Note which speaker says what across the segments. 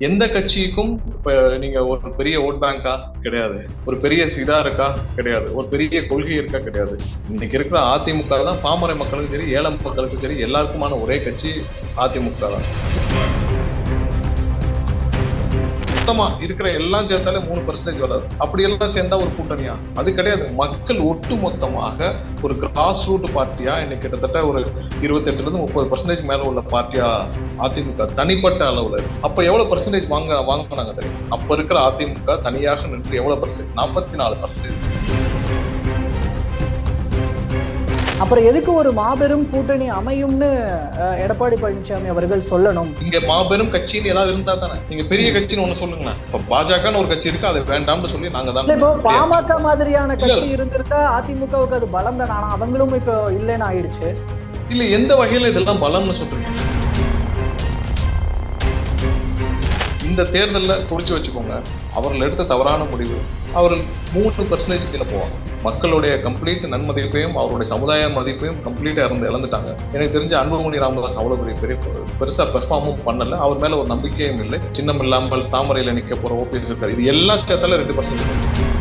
Speaker 1: எந்த கட்சிக்கும் இப்ப நீங்க ஒரு பெரிய ஓட் பேங்கா? கிடையாது. ஒரு பெரிய சிதா இருக்கா? கிடையாது. ஒரு பெரிய கொள்கை இருக்கா? கிடையாது. இன்னைக்கு இருக்கிற அதிமுக தான் பாமர மக்களுக்கும் சரி ஏழை மக்களுக்கும் சரி எல்லாருக்குமான ஒரே கட்சி அதிமுக தான். மொத்தமா இருக்கிற எல்லாம் சேர்த்தாலே மூணு பர்சன்டேஜ் வராது. அப்படி எல்லாம் சேர்ந்தா ஒரு கூட்டணியா? அது கிடையாது. மக்கள் ஒட்டு மொத்தமாக ஒரு கிராஸ் ரூட் பார்ட்டியா இன்னைக்கு கிட்டத்தட்ட ஒரு இருபத்தெட்டுல இருந்து முப்பது பர்சன்டேஜ் மேல உள்ள பார்ட்டியா அதிமுக தனிப்பட்ட அளவுல அப்ப எவ்வளவு பர்சன்டேஜ் வாங்க வாங்கினாங்க தெரியும்? அப்ப இருக்கிற அதிமுக தனியாக நின்று எவ்வளவு பர்சன்டேஜ் நாற்பத்தி நாலு பர்சன்டேஜ்
Speaker 2: அப்புறம் எதுக்கு ஒரு மாபெரும் கூட்டணி அமையும்னு எடப்பாடி பழனிசாமி அவர்கள் சொல்லணும்?
Speaker 1: இங்க மாபெரும் கட்சின்னு ஏதாவது இருந்தா தானே? நீங்க பெரிய கட்சின்னு ஒண்ணு சொல்லுங்களேன். இப்ப பாஜகன்னு ஒரு கட்சி இருக்கு அது வேண்டாம்னு சொல்லி நாங்க
Speaker 2: இல்ல இப்போ
Speaker 1: தான்
Speaker 2: பாமக மாதிரியான கட்சி இருந்திருந்தா அதிமுகவுக்கு அது பலம் தானே? ஆனா அவங்களும் இப்போ இல்லைன்னு ஆயிடுச்சு.
Speaker 1: இல்ல எந்த வகையில இதெல்லாம் பலம்னு சொல்றீங்க? இந்த தேர்தல்ல குறிச்சு வச்சுக்கோங்க. அவர்கள் எடுத்த தவறான முடிவு. அவர்கள் மூணு பர்சன்டேஜ் கீழே போவாங்க. மக்களுடைய கம்ப்ளீட் நன்மதிப்பையும் அவருடைய சமுதாய மதிப்பையும் கம்ப்ளீட்டாக இருந்து இழந்துட்டாங்க. எனக்கு தெரிஞ்ச அன்புமணி ராமதாஸ் அவ்வளோ பெரிய பெரிய பெருசாக பெர்ஃபார்மும் பண்ணல. அவர் மேலே ஒரு நம்பிக்கையும் இல்லை. சின்னம் இல்லாமல் தாமரையில் நிற்க போகிற ஓபிஎஸ் இருக்காரு. இது எல்லா ஸ்டேட்டாலும் ரெண்டு பர்சன்டேஜ்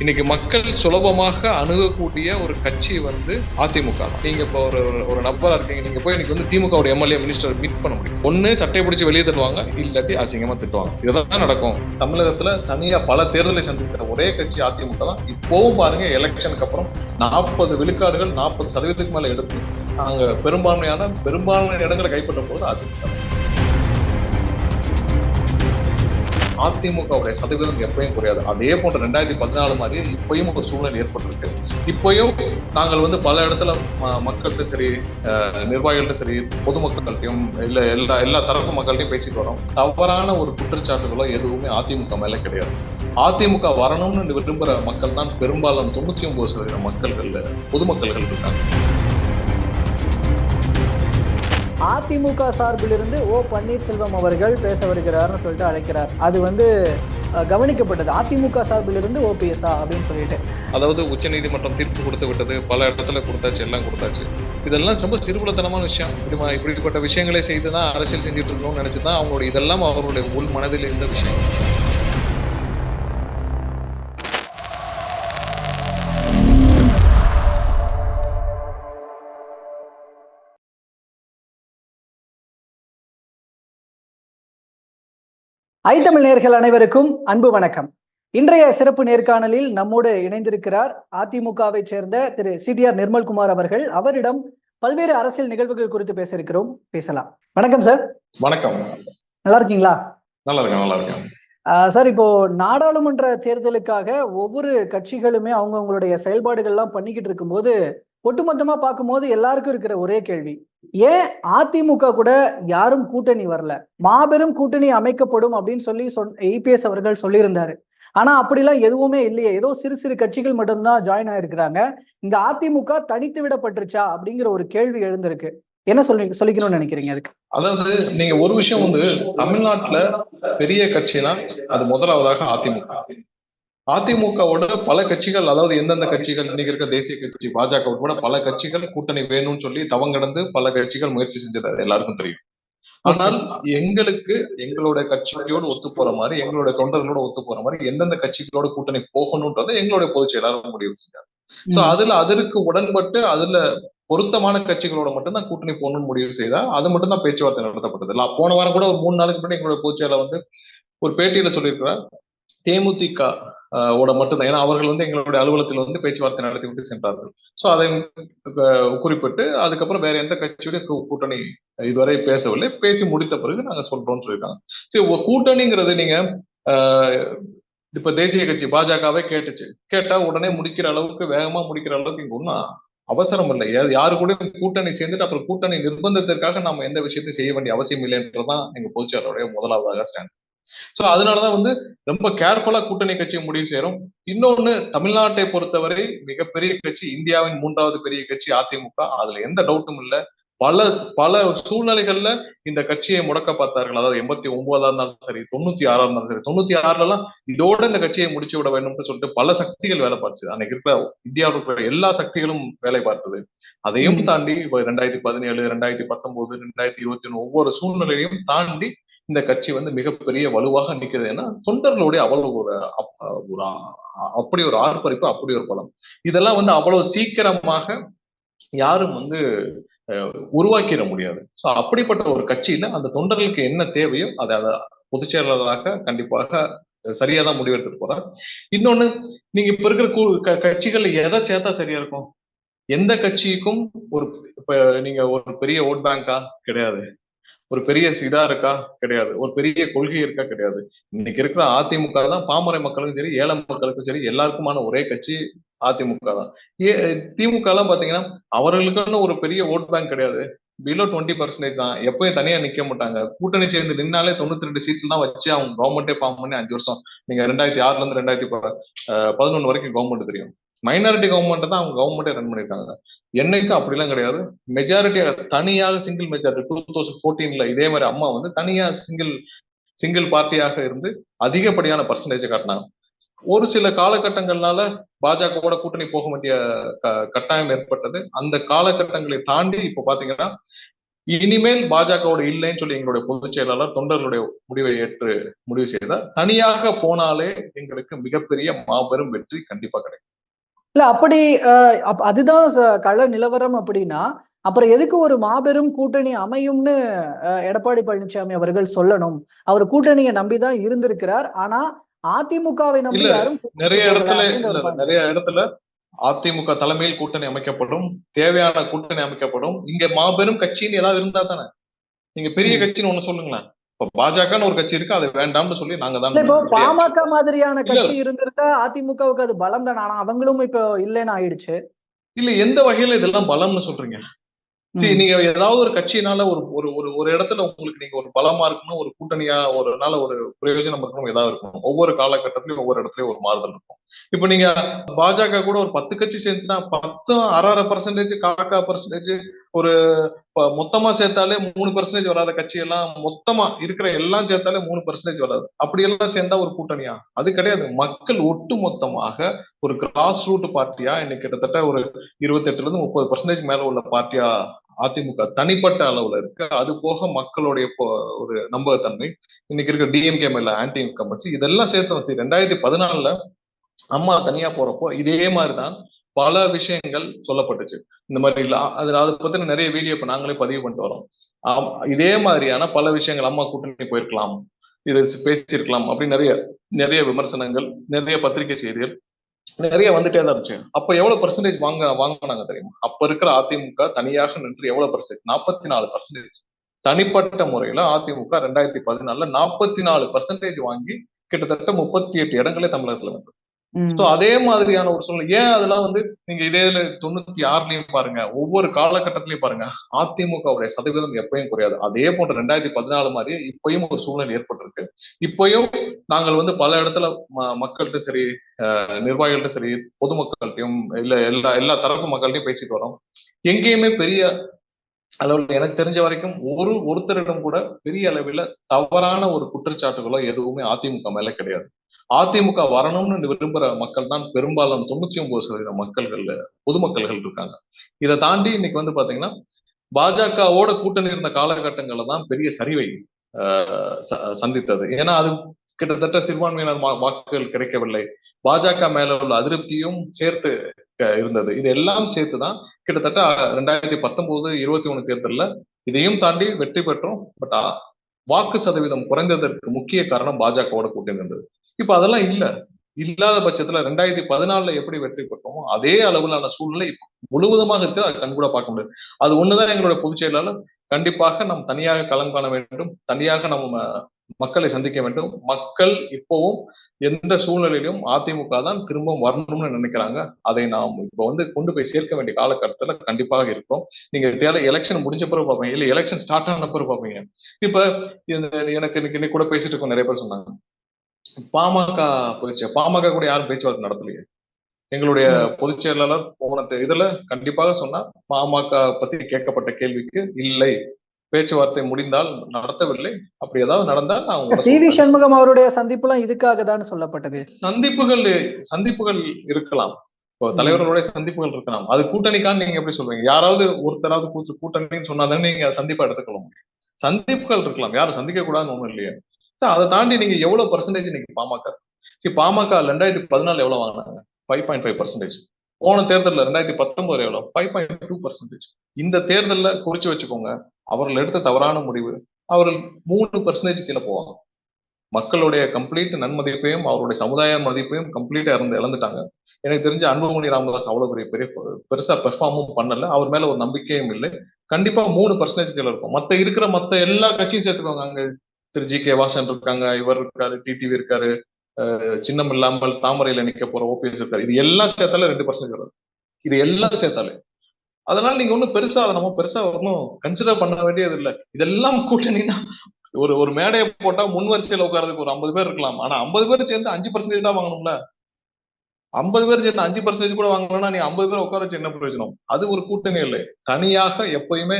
Speaker 1: இன்னைக்கு மக்கள் சுலபமாக அணுகக்கூடிய ஒரு கட்சி வந்து அதிமுக தான். நீங்க இப்போ ஒரு ஒரு- நபரா இருக்கீங்க. நீங்க போய் இன்னைக்கு வந்து திமுக ஒரு எம்எல்ஏ மினிஸ்டர் மீட் பண்ண முடியும். ஒன்னு சட்டை பிடிச்சி வெளியே தட்டுவாங்க இல்லாட்டி அசிங்கமா திட்டுவாங்க. இதுதான் நடக்கும். தமிழகத்துல தனியா பல தேர்தலை சந்திக்கிற ஒரே கட்சி அதிமுக தான். இப்போவும் பாருங்க எலெக்ஷனுக்கு அப்புறம் நாற்பது விழுக்காடுகள் நாற்பது சதவீதத்துக்கு மேல எடுத்து நாங்க பெரும்பான்மையான பெரும்பான்மையான இடங்களை கைப்பற்றும் போது அதிமுக அதிமுகவுடைய சதவீதம் எப்பயும் குறையாது. அதே போன்ற ரெண்டாயிரத்தி பதினாலு மாதிரி இப்பயும் ஒரு சூழ்நிலை ஏற்பட்டிருக்கு. இப்பயும் நாங்கள் வந்து பல இடத்துல ம- மக்கள்கிட்ட சரி நிர்வாகிகள்கிட்ட சரி பொதுமக்கள்கிட்டையும் இல்லை எல்லா எல்லா தரப்பு மக்கள்கிட்டையும் பேசிட்டு வரோம். தவறான ஒரு குற்றச்சாட்டுகளோ எதுவுமே அதிமுக மேலே கிடையாது. அதிமுக வரணும்னு விரும்புகிற மக்கள் தான் பெரும்பாலும் தொண்ணூற்றி ஒன்பது சதவீத மக்கள்கள் பொதுமக்கள்கள் இருக்காங்க.
Speaker 2: அதிமுக சார்பிலிருந்து ஓ பன்னீர்செல்வம் அவர்கள் பேச வருகிறார்னு சொல்லிட்டு அழைக்கிறார். அது வந்து கவனிக்கப்பட்டது. அதிமுக சார்பிலிருந்து ஓபிஎஸ்ஆ அப்படின்னு சொல்லிட்டு.
Speaker 1: அதாவது உச்சநீதிமன்றம் தீர்ப்பு கொடுத்து விட்டது. பல இடத்துல கொடுத்தாச்சு எல்லாம் கொடுத்தாச்சு. இதெல்லாம் ரொம்ப சிறுபுலத்தனமான விஷயம். இப்படி இப்படிப்பட்ட விஷயங்களை செய்து தான் அரசியல் செஞ்சுட்டு இருக்கணும்னு நினைச்சு தான் அவங்களுடைய இதெல்லாம் அவர்களுடைய உள் மனதில் இருந்த விஷயம்.
Speaker 2: ஐத்தமிழ் நேர்கள் அனைவருக்கும் அன்பு வணக்கம். இன்றைய சிறப்பு நேர்காணலில் நம்மோடு இணைந்திருக்கிறார் அதிமுகவை சேர்ந்த திரு சிடிஆர் நிர்மல்குமார் அவர்கள். அவரிடம் பல்வேறு அரசியல் நிகழ்வுகள் குறித்து பேச இருக்கிறோம் பேசலாம். வணக்கம் சார்.
Speaker 1: வணக்கம்.
Speaker 2: நல்லா இருக்கீங்களா
Speaker 1: நல்லா இருக்கேன் நல்லா இருக்கேன்
Speaker 2: சார் இப்போ நாடாளுமன்ற தேர்தலுக்காக ஒவ்வொரு கட்சிகளுமே அவங்கவங்களுடைய செயல்பாடுகள்லாம் பண்ணிக்கிட்டு இருக்கும்போது ஒட்டுமொத்தமா பார்க்கும்போது எல்லாருக்கும் இருக்கிற ஒரே கேள்வி. ஏன் அதிமுக கூட யாரும் கூட்டணி வரல? மாபெரும் கூட்டணி அமைக்கப்படும் அப்படின்னு சொல்லி சொன் இபிஎஸ் அவர்கள் சொல்லியிருந்தாரு. ஆனா அப்படிலாம் எதுவுமே இல்லையே. ஏதோ சிறு சிறு கட்சிகள் மட்டும்தான் ஜாயின் ஆயிருக்கிறாங்க. இந்த அதிமுக தனித்து விடப்பட்டுருச்சா அப்படிங்கிற ஒரு கேள்வி எழுந்திருக்கு. என்ன சொல்லி சொல்லிக்கணும்னு நினைக்கிறீங்க அதுக்கு?
Speaker 1: அதாவது நீங்க ஒரு விஷயம் வந்து தமிழ்நாட்டுல பெரிய கட்சினா அது முதலாவதாக அதிமுக. அதிமுகவோட பல கட்சிகள் அதாவது எந்தெந்த கட்சிகள் இன்னைக்கு இருக்க தேசிய கட்சி பாஜக உட்பட பல கட்சிகள் கூட்டணி வேணும்னு சொல்லி தவங்கடந்து பல கட்சிகள் முயற்சி செஞ்சது அது எல்லாருக்கும் தெரியும். ஆனால் எங்களுக்கு எங்களோட கட்சியோடு ஒத்து போற மாதிரி எங்களோட தொண்டர்களோட ஒத்து போற மாதிரி எந்தெந்த கட்சிகளோட கூட்டணி போகணும்ன்றதை எங்களுடைய பொதுச் செயலாளர் முடிவு செஞ்சார். சோ அதுல அதற்கு உடன்பட்டு அதுல பொருத்தமான கட்சிகளோட மட்டும்தான் கூட்டணி போகணும்னு முடிவு செய்தா அது மட்டும் தான் பேச்சுவார்த்தை நடத்தப்பட்டது. இல்ல போன வாரம் கூட ஒரு மூணு நாளுக்கு முன்னாடி எங்களோட பொதுச் செயலாளர் வந்து ஒரு பேட்டியில சொல்லியிருக்கிறார் தேமுதிக ஓட மட்டும்தான். ஏன்னா அவர்கள் வந்து எங்களுடைய அலுவலகத்தில் வந்து பேச்சுவார்த்தை நடத்தி விட்டு சென்றார்கள். ஸோ அதை குறிப்பிட்டு அதுக்கப்புறம் வேற எந்த கட்சியுடைய கூ- கூட்டணி இதுவரை பேசவில்லை. பேசி முடித்த பிறகு நாங்க சொல்றோம்னு சொல்லியிருக்காங்க. சரி கூட்டணிங்கிறது நீங்க ஆஹ், இப்ப தேசிய கட்சி பாஜகவே கேட்டுச்சு. கேட்டா உடனே முடிக்கிற அளவுக்கு வேகமா முடிக்கிற அளவுக்கு இங்க ஒன்றும் அவசரம் இல்லை. யாரு கூட கூட்டணி சேர்ந்துட்டு அப்புறம் கூட்டணி நிர்பந்தத்திற்காக நம்ம எந்த விஷயத்தையும் செய்ய வேண்டிய அவசியம் இல்லைன்றதுதான் எங்க பொதுச்செயலருடைய முதலாவதாக ஸ்டாண்ட். சோ அதனாலதான் வந்து ரொம்ப கேர்ஃபுல்லா கூட்டணி கட்சியை முடிவு செய்யறோம். இன்னொன்னு தமிழ்நாட்டை பொறுத்தவரை மிகப்பெரிய கட்சி இந்தியாவின் மூன்றாவது பெரிய கட்சி அதிமுக. அதுல எந்த டவுட்டும் இல்ல. பல பல சூழ்நிலைகள்ல இந்த கட்சியை முடக்க பார்த்தார்கள். அதாவது எண்பத்தி ஒன்பதா இருந்தாலும் சரி தொண்ணூத்தி ஆறா இருந்தாலும் சரி. தொண்ணூத்தி ஆறுல எல்லாம் இதோட இந்த கட்சியை முடிச்சு விட வேண்டும்னு சொல்லிட்டு பல சக்திகள் வேலை பார்த்து அன்னைக்கு இருக்கிற இந்தியாவில் இருக்கிற எல்லா சக்திகளும் வேலை பார்த்தது. அதையும். தாண்டி இப்ப ரெண்டாயிரத்தி பதினேழு ரெண்டாயிரத்தி பத்தொன்பது ரெண்டாயிரத்தி இருபத்தி ஒண்ணு ஒவ்வொரு சூழ்நிலையும் தாண்டி இந்த கட்சி வந்து மிகப்பெரிய வலுவாக நிற்கிறது ஏன்னா தொண்டர்களுடைய அவ்வளவு ஒரு அப்- ஒரு அப்படி ஒரு ஆர்ப்பரிப்பு அப்படி ஒரு பலம். இதெல்லாம் வந்து அவ்வளவு சீக்கிரமாக யாரும் வந்து உருவாக்கிட முடியாது. ஸோ அப்படிப்பட்ட ஒரு கட்சியில அந்த தொண்டர்களுக்கு என்ன தேவையோ அதை அதை பொதுச் செயலாளராக கண்டிப்பாக சரியா தான் முடிவெடுத்துட்டு போறார். இன்னொன்னு நீங்க இப்ப இருக்கிற கூ- க- எதை சேர்த்தா சரியா இருக்கும்? எந்த கட்சிக்கும் ஒரு இப்ப நீங்க ஒரு பெரிய ஓட் பேங்கா? கிடையாது. ஒரு பெரிய இதா இருக்கா? கிடையாது. ஒரு பெரிய கொள்கை இருக்கா? கிடையாது. இன்னைக்கு இருக்கிற அதிமுக தான் பாமரை மக்களுக்கும் சரி ஏழை மக்களுக்கும் சரி எல்லாருக்குமான ஒரே கட்சி அதிமுக தான். ஏ திமுக எல்லாம் பாத்தீங்கன்னா அவர்களுக்குன்னு ஒரு பெரிய ஓட் பேங்க் கிடையாது. பிலோ டுவெண்ட்டி பர்சன்டேஜ் தான். எப்பயும் தனியா நிக்க மாட்டாங்க. கூட்டணி சேர்ந்து நின்னாலே தொண்ணூத்தி ரெண்டு சீட்ல தான் வச்சு அவங்க கவர்மெண்டே ஃபார்ம் பண்ணி அஞ்சு வருஷம். நீங்க ரெண்டாயிரத்தி ஆறுல இருந்து ரெண்டாயிரத்தி பதினொன்று வரைக்கும் கவர்மெண்ட் தெரியும். மைனாரிட்டி கவர்மெண்ட் தான் அவங்க கவர்மெண்டே ரன் பண்ணிருக்காங்க. என்னைக்கும் அப்படிலாம் கிடையாது. மெஜாரிட்டியாக தனியாக சிங்கிள் மெஜாரிட்டி டூ தௌசண்ட் ஃபோர்டீன்ல இதே மாதிரி அம்மா வந்து தனியாக சிங்கிள் சிங்கிள் பார்ட்டியாக இருந்து அதிகப்படியான பர்சன்டேஜ் காட்டினாங்க. ஒரு சில காலகட்டங்கள்னால பாஜகவோட கூட்டணி போக வேண்டிய க- கட்டாயம் ஏற்பட்டது. அந்த காலகட்டங்களை தாண்டி இப்ப பாத்தீங்கன்னா இனிமேல் பாஜகவோட இல்லைன்னு சொல்லி எங்களுடைய பொதுச் செயலாளர் தொண்டர்களுடைய முடிவை ஏற்று முடிவு செய்தார். தனியாக போனாலே எங்களுக்கு மிகப்பெரிய மாபெரும் வெற்றி கண்டிப்பா கிடைக்கும்.
Speaker 2: இல்ல அப்படி அதுதான் கள நிலவரம் அப்படின்னா அப்புறம் எதுக்கு ஒரு மாபெரும் கூட்டணி அமையும்னு எடப்பாடி பழனிசாமி அவர்கள் சொல்லணும்? அவர் கூட்டணியை நம்பிதான் இருந்திருக்கிறார். ஆனா அதிமுகவை நம்பி யாரும்
Speaker 1: நிறைய இடத்துல. நிறைய இடத்துல அதிமுக தலைமையில் கூட்டணி அமைக்கப்படும். தேவையான கூட்டணி அமைக்கப்படும். இங்க மாபெரும் கட்சின்னு ஏதாவது இருந்தா தானே? நீங்க பெரிய. கட்சின்னு ஒண்ணு சொல்லுங்களேன். இப்ப பாஜகன்னு ஒரு கட்சி இருக்கு அது வேண்டாம்னு சொல்லி நாங்க தான்
Speaker 2: இப்போ பாமக மாதிரியான. கட்சி இருந்திருந்தா அதிமுகவுக்கு அது பலம் தானே. ஆனா அவங்களும் இப்போ இல்லைன்னு ஆயிடுச்சு.
Speaker 1: இல்ல எந்த வகையில இதெல்லாம் பலம்னு சொல்றீங்க? சரி. நீங்க ஏதாவது ஒரு கட்சியினால ஒரு ஒரு ஒரு ஒரு இடத்துல உங்களுக்கு நீங்க ஒரு பலமா இருக்கணும் ஒரு கூட்டணியா ஒரு நாள் ஒரு பிரயோஜனம் இருக்கணும் ஏதாவது இருக்கணும். ஒவ்வொரு காலகட்டத்திலயும் ஒவ்வொரு இடத்துலயும் ஒரு மாறுதல் இருக்கும். இப்ப நீங்க பாஜக கூட ஒரு பத்து கட்சி சேர்ந்துச்சுன்னா பத்தும் அரை அரை பர்சன்டேஜ் காக்கா பர்சன்டேஜ் ஒரு மொத்தமா சேர்த்தாலே மூணு பர்சன்டேஜ் வராத கட்சி எல்லாம் மொத்தமா இருக்கிற எல்லாம் சேர்த்தாலே மூணு பர்சன்டேஜ் வராது. அப்படி எல்லாம் சேர்ந்தா ஒரு கூட்டணியா? அது கிடையாது. மக்கள் ஒட்டு மொத்தமாக ஒரு கிராஸ் ரூட் பார்ட்டியா? இன்னைக்கு கிட்டத்தட்ட ஒரு இருபத்தெட்டுல இருந்து முப்பது பர்சன்டேஜ் மேல உள்ள பார்ட்டியா அதிமுக தனிப்பட்ட அளவுல இருக்கு. அது போக மக்களுடைய ஒரு நம்பகத்தன்மை. இன்னைக்கு இருக்க டிஎம்கே மேல ஆன்டி இன்கம்பன்சி இதெல்லாம் சேர்த்து வச்சு ரெண்டாயிரத்தி பதினாலுல அம்மா தனியா போறப்போ இதே மாதிரிதான் பல விஷயங்கள் சொல்லப்பட்டுச்சு. இந்த மாதிரி இல்ல அது அதை பத்தின நிறைய வீடியோ இப்ப நாங்களே பதிவு பண்ணிட்டு வரோம். ஆம், இதே மாதிரியான பல விஷயங்கள் அம்மா கூட்டணி போயிருக்கலாம் இது பேசியிருக்கலாம் அப்படின்னு நிறைய நிறைய விமர்சனங்கள் நிறைய பத்திரிகை செய்திகள் நிறைய வந்துட்டே தான் இருந்துச்சு. அப்ப எவ்வளவு பர்சன்டேஜ் வாங்க வாங்கினாங்க தெரியுமா? அப்ப இருக்கிற அதிமுக தனியாக நின்று எவ்வளவு பர்சன்டேஜ் நாற்பத்தி நாலு பர்சன்டேஜ் தனிப்பட்ட முறையில அதிமுக ரெண்டாயிரத்தி பதினாலுல நாற்பத்தி நாலு பர்சன்டேஜ் வாங்கி கிட்டத்தட்ட முப்பத்தி எட்டு இடங்களே தமிழகத்துல வந்து சோ அதே மாதிரியான ஒரு சூழ்நிலை. ஏன் அதெல்லாம் வந்து நீங்க இதே இதுல தொண்ணூத்தி ஆறுலயும் பாருங்க ஒவ்வொரு காலகட்டத்திலயும் பாருங்க அதிமுகவுடைய சதவீதம் எப்பயும் குறையாது. அதே போன்ற ரெண்டாயிரத்தி பதினாலு மாதிரியே இப்பயும் ஒரு சூழ்நிலை ஏற்பட்டிருக்கு. இப்பயும் நாங்கள் வந்து பல இடத்துல ம- மக்கள்கிட்ட சரி அஹ், நிர்வாகிகள்ட்ட சரி பொதுமக்கள்கிட்டயும் இல்ல எல்லா எல்லா தரப்பு மக்கள்கிட்டயும் பேசிட்டு வரோம். எங்கேயுமே பெரிய அளவில் எனக்கு தெரிஞ்ச வரைக்கும் ஒரு ஒருத்தரிடம் கூட பெரிய அளவில் தவறான ஒரு குற்றச்சாட்டுகளோ எதுவுமே அதிமுக மேல கிடையாது. அதிமுக வரணும்னு விரும்புற மக்கள் தான் பெரும்பாலும் தொண்ணூத்தி ஒன்பது சதவீத மக்கள்கள் பொதுமக்கள்கள் இருக்காங்க. இதை தாண்டி இன்னைக்கு வந்து பாத்தீங்கன்னா பாஜகவோட கூட்டணி இருந்த காலகட்டங்கள்ல தான் பெரிய சரிவை ஆஹ் ச- சந்தித்தது. ஏன்னா அது கிட்டத்தட்ட சிறுபான்மையினர் வாக்குகள் கிடைக்கவில்லை. பாஜக மேல உள்ள அதிருப்தியும் சேர்த்து இருந்தது. இது எல்லாம் சேர்த்துதான் கிட்டத்தட்ட ரெண்டாயிரத்தி பத்தொன்பது இருபத்தி ஒண்ணு தேர்தலில் இதையும் தாண்டி வெற்றி பெற்றோம். பட் வாக்கு சதவீதம் குறைந்ததற்கு முக்கிய காரணம் பாஜகவோட கூட்டணி இருந்தது. இப்ப அதெல்லாம் இல்ல. இல்லாத பட்சத்துல ரெண்டாயிரத்தி பதினாலுல எப்படி வெற்றி பெற்றோமோ அதே அளவிலான சூழ்நிலை முழுவதுமாக இருக்கு அது கண்கூட பார்க்க முடியாது. அது ஒண்ணுதான் எங்களுடைய பொதுச் செயலாளர். கண்டிப்பாக நாம் தனியாக களம் காண வேண்டும். தனியாக நம்ம மக்களை சந்திக்க வேண்டும். மக்கள் இப்பவும் எந்த சூழ்நிலையிலும் அதிமுக தான் திரும்பவும் வரணும்னு நினைக்கிறாங்க. அதை நாம் இப்போ வந்து கொண்டு போய் சேர்க்க வேண்டிய காலகட்டத்துல கண்டிப்பாக இருக்கிறோம். நீங்க எலெக்ஷன் முடிஞ்ச பிறகு பார்ப்பீங்க. இல்ல எலெக்ஷன் ஸ்டார்ட் ஆன பிறகு பார்ப்பீங்க. இப்ப எனக்கு இன்னைக்கு இன்னைக்கு கூட பேசிட்டு இருக்கோம். நிறைய பேர் சொன்னாங்க. பாமக போயிடுச்சு. பாமக கூட யாரும் பேச்சுவார்த்தை நடத்தலையே. எங்களுடைய. பொதுச் செயலாளர் போன இதுல கண்டிப்பாக சொன்னார். பாமக பத்தி கேட்கப்பட்ட கேள்விக்கு இல்லை. பேச்சுவார்த்தை முடிந்தால் நடத்தவில்லை. அப்படி ஏதாவது நடந்தால் நான்
Speaker 2: சி வி. சண்முகம் அவருடைய சந்திப்புலாம் இதுக்காக தான் சொல்லப்பட்டது.
Speaker 1: சந்திப்புகள் சந்திப்புகள் இருக்கலாம். இப்போ. தலைவர்களுடைய சந்திப்புகள் இருக்கலாம். அது கூட்டணிக்கான்னு நீங்க எப்படி சொல்றீங்க யாராவது ஒருத்தராவது கூட்டு கூட்டணின்னு சொன்னாதானே நீங்க சந்திப்பா எடுத்துக்கொள்ள முடியும். சந்திப்புகள் இருக்கலாம். யாரும் சந்திக்க கூடாதுன்னு ஒண்ணும் இல்லையே. அதை தாண்டி நீங்க எவ்வளவு பர்சன்டேஜ் இன்னைக்கு பாமக? சரி பாமக ரெண்டாயிரத்தி பதினாலு எவ்வளவு வாங்கினாங்க? ஃபைவ் பாயிண்ட் ஃபைவ் பர்சன்டேஜ் போன தேர்தலில் ரெண்டாயிரத்தி பத்தொன்பது எவ்வளோ ஃபைவ் பாயிண்ட் டூ பர்சன்டேஜ் இந்த தேர்தலில் குறிச்சு வச்சுக்கோங்க அவர்கள் எடுத்த தவறான முடிவு அவர்கள் மூணு பர்சன்டேஜ் கீழே போவாங்க. மக்களுடைய கம்ப்ளீட் நன்மதிப்பையும் அவருடைய சமுதாய மதிப்பையும் கம்ப்ளீட்டா இறந்து இழந்துட்டாங்க. எனக்கு தெரிஞ்ச அன்புமணி ராமதாஸ் அவ்வளவு பெரிய பெரிய பெருசா பெர்ஃபார்மும் பண்ணல. அவர் மேல ஒரு நம்பிக்கையும் இல்லை. கண்டிப்பா மூணு பர்சன்டேஜ் கீழே இருக்கும். மத்த இருக்கிற மத்த எல்லா கட்சியும் சேர்த்துக்கோங்க அங்க. திரு ஜி கே வாசன் இருக்காங்க இவர் இருக்காரு டிடிவி இருக்காரு சின்னம் இல்லாமல் தாமரையில நிக்க போற ஓபிஎஸ் இருக்காரு. இது எல்லாம் சேர்த்தாலே ரெண்டு பர்சன்ட் வரும். இது எல்லாம் சேர்த்தாலே. அதனால நீங்க ஒண்ணும் பெருசா அதை நம்ம பெருசா ஒன்றும் கன்சிடர் பண்ண வேண்டியது இல்லை. இதெல்லாம் கூட்டணினா ஒரு ஒரு மேடையை போட்டா முன் வரிசையில உட்காரதுக்கு ஒரு ஐம்பது பேர் இருக்கலாம். ஆனா ஐம்பது பேர் சேர்ந்து அஞ்சு பர்சன்டேஜ் தான் வாங்கணும்ல. ஐம்பது பேர் சேர்ந்து அஞ்சு பர்சன்டேஜ் கூட வாங்கணும்னா நீ ஐம்பது பேர் உட்கார வச்சு என்ன பிரயோஜனம்? அது ஒரு கூட்டணி இல்லை. தனியாக எப்பயுமே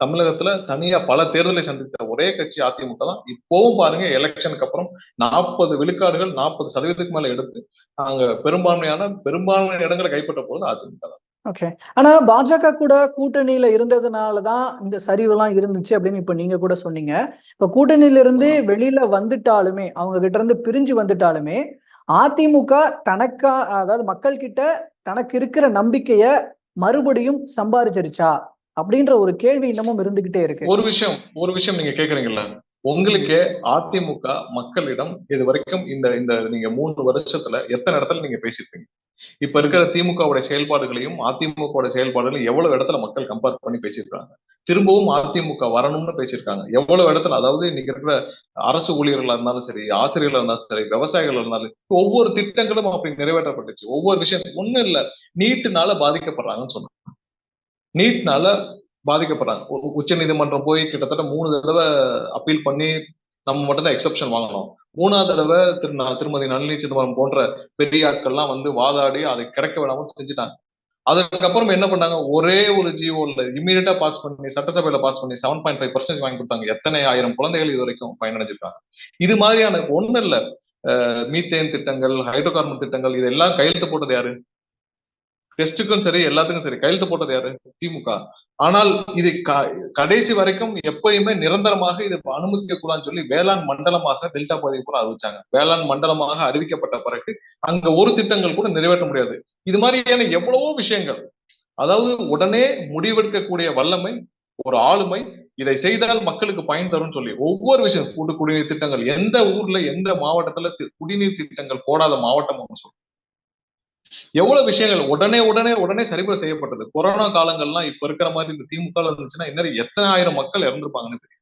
Speaker 1: தமிழகத்துல தனியா பல தேர்தலை சந்தித்த ஒரே கட்சி அதிமுக தான். இப்போவும் பாருங்க எலெக்ஷனுக்கு அப்புறம் நாற்பது விழுக்காடுகள் நாற்பது சதவீதத்துக்கு மேல எடுத்து நாங்க பெரும்பான்மையான பெரும்பான்மையான இடங்களை கைப்பற்ற போறது அதிமுக தான்.
Speaker 2: ஓகே ஆனா பாஜக கூட கூட்டணியில இருந்ததுனால தான் இந்த சரிவுலாம் இருந்துச்சு அப்படின்னு இப்ப நீங்க கூட சொன்னீங்க. இப்ப கூட்டணியில இருந்து வெளியில வந்துட்டாலுமே அவங்க கிட்ட இருந்து பிரிஞ்சு வந்துட்டாலுமே அதிமுக தனக்கா அதாவது மக்கள் கிட்ட தனக்கு இருக்கிற நம்பிக்கைய மறுபடியும் சம்பாரிச்சிருச்சா? அப்படின்ற ஒரு கேள்வி இன்னமும் இருந்துகிட்டே இருக்கு.
Speaker 1: ஒரு விஷயம் ஒரு விஷயம் நீங்க கேக்குறீங்கல்ல? உங்களுக்கே அதிமுக மக்களிடம் இது வரைக்கும் இந்த இந்த நீங்க மூணு வருஷத்துல எத்தனை இடத்துல நீங்க பேசியிருப்பீங்க? இப்ப இருக்கிற திமுகவுடைய செயல்பாடுகளையும் அதிமுக செயல்பாடுகளையும் எவ்வளவு இடத்துல மக்கள் கம்பேர் பண்ணி பேசியிருக்காங்க? திரும்பவும் அதிமுக வரணும்னு பேசியிருக்காங்க. எவ்வளவு இடத்துல அதாவது இன்னைக்கு இருக்கிற அரசு ஊழியர்களா இருந்தாலும் சரி ஆசிரியர்களா இருந்தாலும் சரி விவசாயிகள் இருந்தாலும் ஒவ்வொரு திட்டங்களும் அப்படி நிறைவேற்றப்பட்டுச்சு. ஒவ்வொரு விஷயம் ஒண்ணும் இல்ல நீட்டுனால பாதிக்கப்படுறாங்கன்னு சொன்னாங்க. நீட்னால பாதிக்கப்படுறாங்க. உச்ச நீதிமன்றம் போய் கிட்டத்தட்ட மூணு தடவை அப்பீல் பண்ணி நம்ம மட்டும் தான் எக்ஸப்ஷன் வாங்கணும். மூணாவது தடவை திரு திருமதி நளினி சிதம்பரம் போன்ற பெரிய ஆட்கள்லாம் வந்து வாதாடி அதை கிடைக்க விடாம செஞ்சுட்டாங்க. அதுக்கப்புறம் என்ன பண்ணாங்க? ஒரே ஒரு ஜிஓல இமீடியட்டா பாஸ் பண்ணி சட்டசபையில பாஸ் பண்ணி செவன் பாயிண்ட் ஃபைவ் பர்சன்ட் வாங்கி கொடுத்தாங்க. எத்தனை ஆயிரம் குழந்தைகள் இது வரைக்கும் பயனடைஞ்சிருக்காங்க. இது மாதிரியான ஒண்ணு இல்ல. மீத்தேன் திட்டங்கள் ஹைட்ரோ கார்பன் திட்டங்கள் இதெல்லாம் கையெழுத்து போட்டது யாரு? டெஸ்ட்டுக்கும் சரி எல்லாத்துக்கும் சரி கையெழுத்து போட்டது யாரு? திமுக. ஆனால் இது கடைசி வரைக்கும் எப்பயுமே நிரந்தரமாக இது அனுமதிக்க கூடாதுன்னு சொல்லி வேளாண் மண்டலமாக டெல்டா பகுதியை கூட அறிவிச்சாங்க. வேளாண் மண்டலமாக அறிவிக்கப்பட்ட பிறகு அங்க ஒரு திட்டங்கள் கூட நிறைவேற்ற முடியாது. இது மாதிரியான எவ்வளவோ விஷயங்கள். அதாவது உடனே முடிவெடுக்கக்கூடிய வல்லமை ஒரு ஆளுமை இதை செய்தால் மக்களுக்கு பயன் தரும் சொல்லி ஒவ்வொரு விஷயம் கூட்டு குடிநீர் திட்டங்கள் எந்த ஊர்ல எந்த மாவட்டத்துல குடிநீர் திட்டங்கள் போடாத மாவட்டம் சொல்லி எவ்வளவு விஷயங்கள்? உடனே உடனே உடனே சரிபட செய்யப்பட்டது. கொரோனா காலங்கள்லாம் இப்ப இருக்கிற மாதிரி இந்த திமுக இருந்துச்சுன்னா இன்னும் எத்தனை ஆயிரம் மக்கள் இறந்திருப்பாங்கன்னு தெரியும்